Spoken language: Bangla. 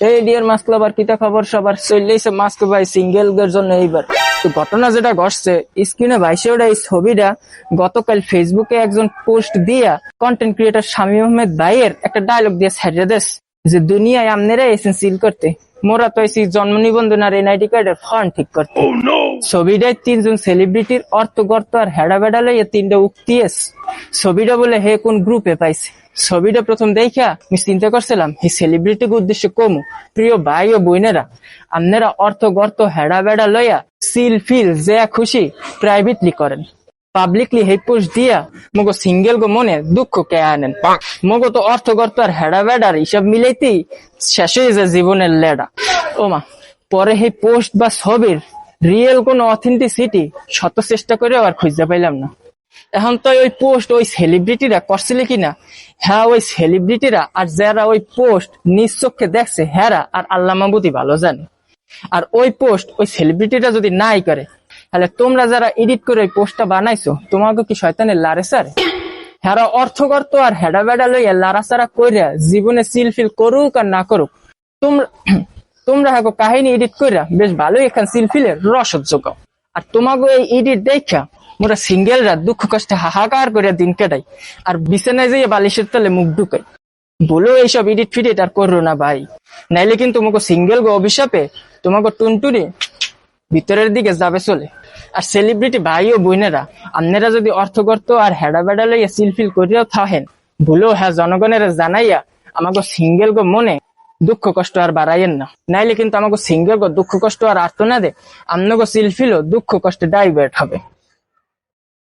এই ডিয়ার মাস্ক লাভার কিতা খবর সবার চললেইছে মাস্ক ভাই সিঙ্গেল এর জন্য এইবার। তো ঘটনা যেটা ঘটছে স্ক্রিনে ভাইসে ওটা এই ছবিটা গতকাল ফেসবুকে একজন পোস্ট দিয়া কন্টেন্ট ক্রিয়েটর শামীম আহমেদ ভাইয়ের একটা ডায়লগ দিয়ে ছাড়িয়ে দেশ যে দুনিয়ায় আমনেরা এসেন সিল করতে মোরা তো এসি জন্ম নিবন্ধন আর এনআইডি কার্ডের ফর্ম ঠিক করতে। ছবিটায় তিনজন সেলিব্রিটির অর্থ গর্ত আর হেডা বেডা লইয়া তিনটা উক্তি এস। ছবিটা বলে হে কোন গ্রুপে পাইছে? ছবিটা প্রথম দেখা আমি চিন্তা করছিলাম এই সেলিব্রিটিকে উদ্দেশ্যে কমু। প্রিয় ভাই ও বোনেরা আপনারা অর্থ গর্ত হেডা বেডা লইয়া সিল ফিল যে খুশি প্রাইভেটলি করেন। পাবলিকলি হেই পোস্ট দিয়া মগো সিঙ্গেল গো মনে দুঃখ কে আনেন। মগো তো অর্থ গর্ত আর হেডা বেডার হিসাব মিলাইতেই শেষ হয়ে যায় জীবনের লেডা। ও মা পরে সেই পোস্ট বা ছবির রিয়েল কোন অথেন্টিসিটি শত চেষ্টা করেও আর খুঁজতে পাইলাম না। এখন তো ওই পোস্ট ওই সেলিব্রিটিরা করছিল কিনা? হ্যাঁ ওই সেলিব্রিটিরা আর যারা ওই পোস্ট নিজ চোখে দেখছে হ্যারা আর আল্লাহ মাহবুদি ভালো জানে। আর ওই পোস্ট ওই সেলিব্রিটিটা যদি নাই করে, তাহলে তোমরা যারা এডিট করে ওই পোস্টটা বানাইছো, তোমাকে কি শয়তানের লারে সারে? হ্যারা অর্থ করতো আর হেডা বেডা লইয়া লারাসারা কইরা জীবনে সিল ফিল করুক আর না করুক, তোমরা তোমরা হ্যাঁ কাহিনী এডিট কইরা বেশ ভালোই এখান সিল ফিলের রসদ যোগাও আর তোমাকে এই এডিট দেখা মোরা সিঙ্গেলরা দুঃখ কষ্টে হাহাকার করে দিন কাটাই, আর বিছানায় যেয়ে বালিশের তলে মুখ ঢুকাই। বলো, এইসব এডিট ফিডিট আর করো না ভাই। নাইলে কিন্তু তোমাকে সিঙ্গেল গো অভিশাপে তোমাকে টুনটুনি ভিতরের দিকে যাবে চলে। আর সেলিব্রিটি ভাই ও বোনেরা আপনারা যদি অর্থ করতো আর হেডা বেডা লইয়া সিলফিল করিয়াও থাহেন ভুলেও হ্যাঁ জনগণের জানাইয়া আমাকে সিঙ্গেল গো মনে দুঃখ কষ্ট আর বাড়াইয়েন না। নাইলে কিন্তু আমাকে সিঙ্গেল গো দুঃখ কষ্ট আর আর্ত না দে আপনাকে সিলফিলও দুঃখ কষ্টে ডাইভার্ট হবে।